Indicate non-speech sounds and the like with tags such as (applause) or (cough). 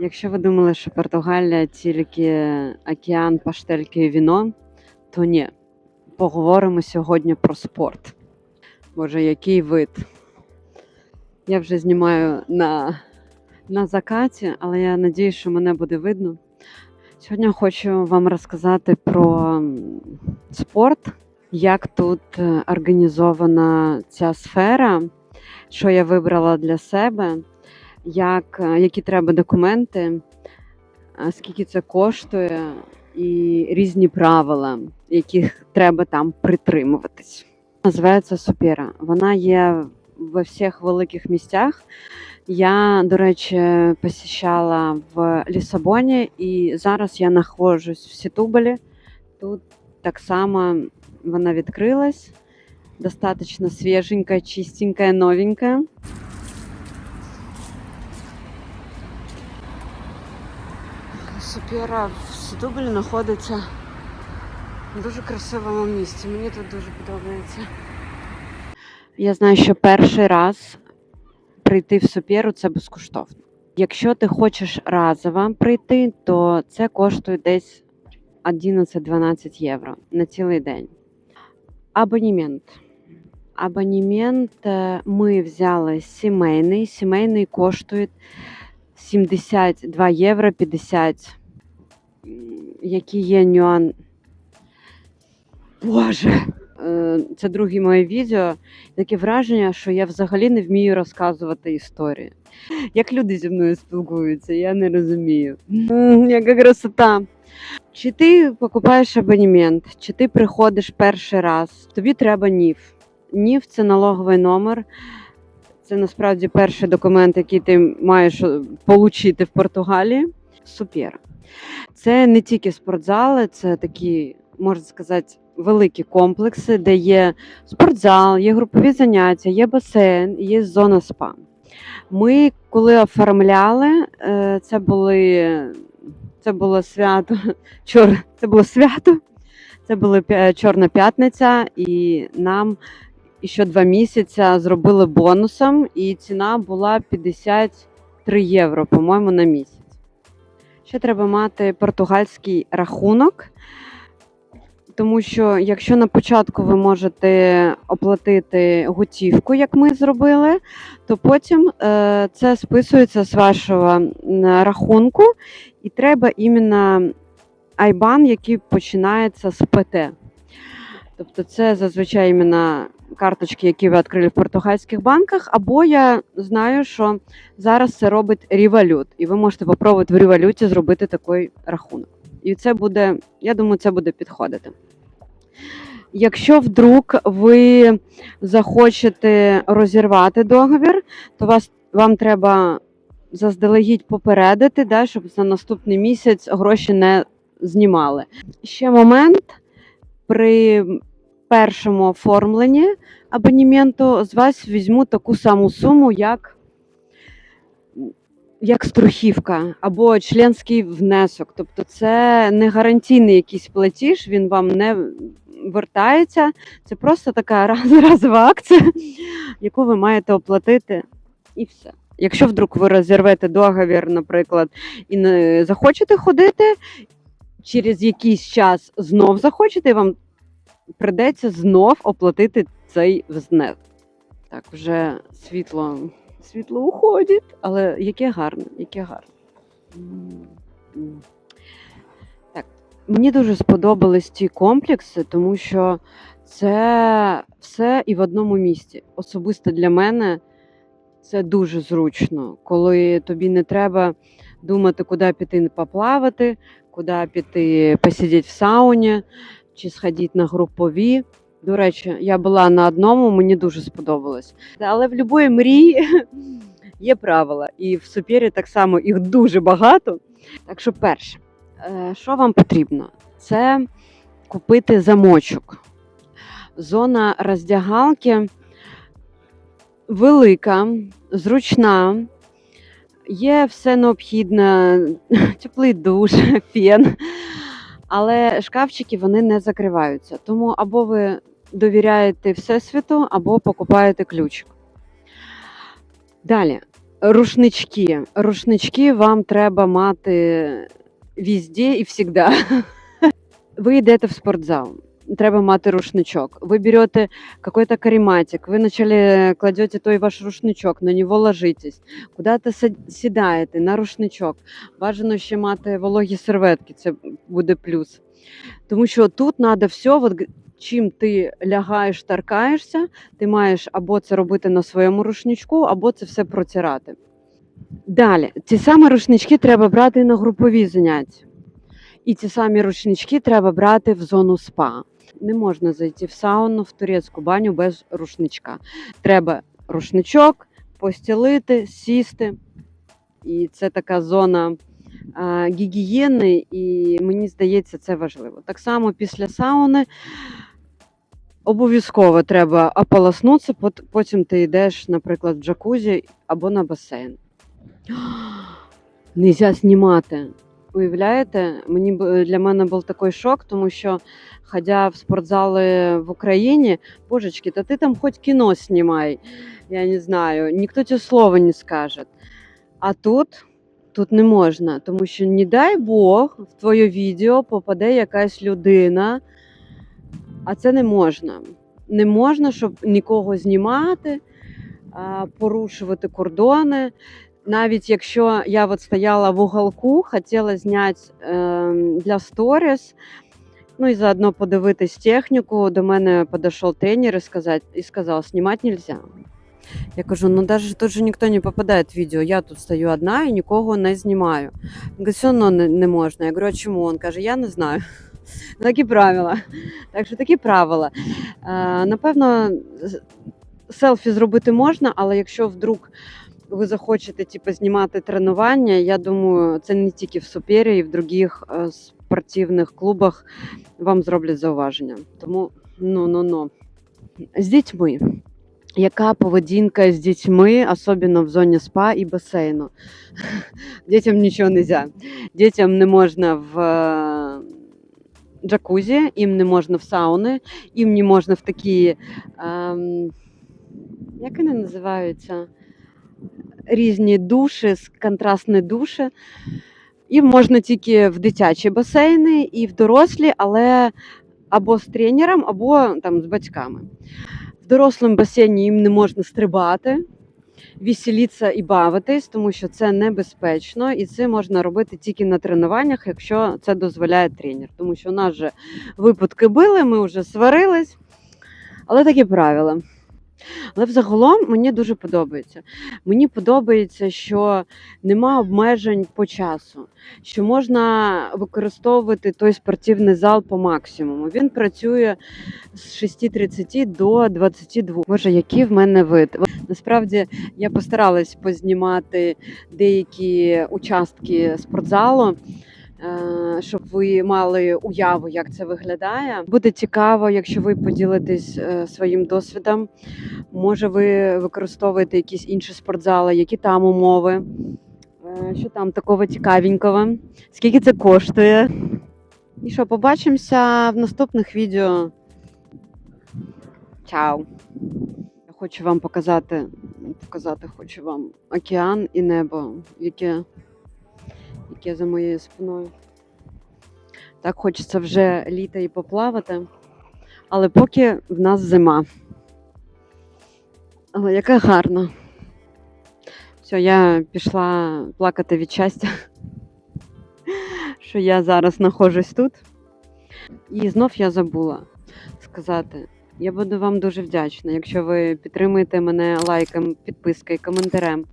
Якщо ви думали, що Португалія тільки океан, паштельки і віно, то ні. Поговоримо сьогодні про спорт. Боже, який вид. Я вже знімаю на, на закаті, але я надію, що мене буде видно. Сьогодні хочу вам розказати про спорт, як тут е, організована ця сфера, що я вибрала для себе, як, е, які треба документи, скільки це коштує, і різні правила, яких треба там притримуватись. Називається Супера. Вона є во всіх великих місцях. Я, до речі, посіщала в Лісабоні, і зараз я знаходжусь в Сітубелі. Тут так само вона відкрилась. Достаточно свеженькая, чистенькая, новенькая. Супера в Сітубелі знаходиться в дуже красивому місці. Мені тут дуже подобається. Я знаю, що перший раз прийти в Суперу це безкоштовно. Якщо ти хочеш разово прийти, то це коштує десь 11-12 євро на цілий день. Абонімент. Абонімент е, ми взяли сімейний. Сімейний коштує 72 євро 50. Які є нюан. Боже! Е, Це друге моє відео. Таке враження, що я взагалі не вмію розказувати історії. Як люди зі мною спілкуються, я не розумію. Яка красота. Чи ти покупаєш абонемент, чи ти приходиш перший раз, тобі треба НІФ. НІФ це налоговий номер. Це насправді перший документ, який ти маєш отримати в Португалії. Супер. Це не тільки спортзали, це такі, можна сказати, великі комплекси, де є спортзал, є групові заняття, є басейн, є зона спа. Ми, коли оформляли, е, це були це було свято. (laughs) Чор, це було свято. Це була Чорна п'ятниця, і нам ще два місяці зробили бонусом, і ціна була 53 євро, по-моєму, на місяць. Ще треба мати португальський рахунок, тому що якщо на початку ви можете оплатити готівку, як ми зробили, то потім е, це списується з вашого рахунку, і треба іменно айбан, який починається з ПТ. Тобто це зазвичай іменно карточки, які ви відкрили в португальських банках, або я знаю, що зараз це робить Revolut, і ви можете спробувати в Revolut зробити такий рахунок. І це буде, я думаю, це буде підходити. Якщо вдруг ви захочете розірвати договір, то вас, вам треба заздалегідь попередити, да, щоб за наступний місяць гроші не знімали. Ще момент при першому оформленні абонементу з вас візьму таку саму суму, як, як страхівка або членський внесок. Тобто це не гарантійний якийсь платіж, він вам не вертається. Це просто така (laughs) раз, разова акція, яку ви маєте оплатити, і все. Якщо вдруг ви розірвете договір, наприклад, і не захочете ходити, через якийсь час знов захочете, і вам придеться знов оплатити цей взнес. Так, вже світло, світло уходить, але яке гарне, яке гарне. Так, мені дуже сподобались ті комплекси, тому що це все і в одному місці. Особисто для мене це дуже зручно, коли тобі не треба думати, куди піти поплавати, куди піти посидіти в сауні чи сходити на групові. До речі, я була на одному, мені дуже сподобалось. Але в будь-якій мрії (laughs) є правила, і в супері так само їх дуже багато. Так що, перше, е, що вам потрібно? Це купити замочок. Зона роздягалки велика, зручна, є все необхідне, (laughs) теплий душ, (laughs) фен. Але шкафчики вони не закриваються. Тому або ви довіряєте Всесвіту, або покупаєте ключик. Далі, Рушнички. Рушнички вам треба мати візді і всегда. (laughs) Ви йдете в спортзал. Треба мати рушничок. Ви берете какой-то карематик, ви вначале кладете той ваш рушничок, на нього ложитесь, куди-то сідаєте на рушничок. Бажано ще мати вологі серветки, це буде плюс. Тому що тут треба все, от, чим ти лягаєш, таркаєшся, ти маєш або це робити на своєму рушничку, або це все протирати. Далі, ці самі рушнички треба брати на групові заняття. І ці самі рушнички треба брати в зону спа. Не можна зайти в сауну, в турецьку баню без рушничка. Треба рушничок, постілити, сісти. І це така зона гігієни, і мені здається, це важливо. Так само після сауни обов'язково треба ополоснутися, потім ти йдеш, наприклад, в джакузі або на басейн. (gasps) Нельзя знімати. Уявляєте, мені б- для мене був такий шок, тому що ходя в спортзали в Україні, божечки, та ти там хоч кіно знімай, я не знаю, ніхто тебе слова не скаже. А тут, тут не можна, тому що, не дай Бог, в твоє відео попаде якась людина, а це не можна. Не можна, щоб нікого знімати, порушувати кордони. Навіть якщо я от стояла в уголку, хотіла зняти е, для сторіс, ну і заодно подивитись техніку, до мене підійшов тренер і сказав, і сказав, знімати нельзя. Я кажу, ну навіть тут же ніхто не попадає в відео, я тут стою одна і нікого не знімаю. Він каже, все одно не, не можна. Я говорю, а чому? Він каже, я не знаю. (laughs) Такі правила. Так що такі правила. Е, напевно, селфі зробити можна, але якщо вдруг ви захочете типу, знімати тренування, я думаю, це не тільки в Супері, і в других е, спортивних клубах вам зроблять зауваження. Тому ну ну ну з дітьми. Яка поведінка з дітьми, особливо в зоні спа і басейну? (laughs) Дітям нічого не можна. Дітям не можна в е, джакузі, їм не можна в сауни, їм не можна в такі, ем, як вони називаються? Різні душі, контрастні душі. Їм можна тільки в дитячі басейни і в дорослі, але або з тренером, або там з батьками. В дорослому басейні їм не можна стрибати, веселитися і бавитись, тому що це небезпечно, і це можна робити тільки на тренуваннях, якщо це дозволяє тренер. Тому що у нас вже випадки були, ми вже сварились, але такі правила. Але взагалом мені дуже подобається. Мені подобається, що нема обмежень по часу, що можна використовувати той спортивний зал по максимуму. Він працює з 6.30 до 22. Боже, який в мене вид. Насправді я постаралась познімати деякі участки спортзалу. Е, Щоб ви мали уяву, як це виглядає. Буде цікаво, якщо ви поділитесь е, своїм досвідом. Може, ви використовуєте якісь інші спортзали, які там умови, Е, що там такого цікавенького, скільки це коштує. І що, побачимося в наступних відео. Чао! Я хочу вам показати, показати хочу вам океан і небо, яке, яке за моєю спиною. Так хочеться вже літа і поплавати, але поки в нас зима. Але яка гарна. Все, я пішла плакати від щастя, (laughs) що я зараз знаходжусь тут. І знов я забула сказати. Я буду вам дуже вдячна, якщо ви підтримуєте мене лайком, підпискою, коментарем.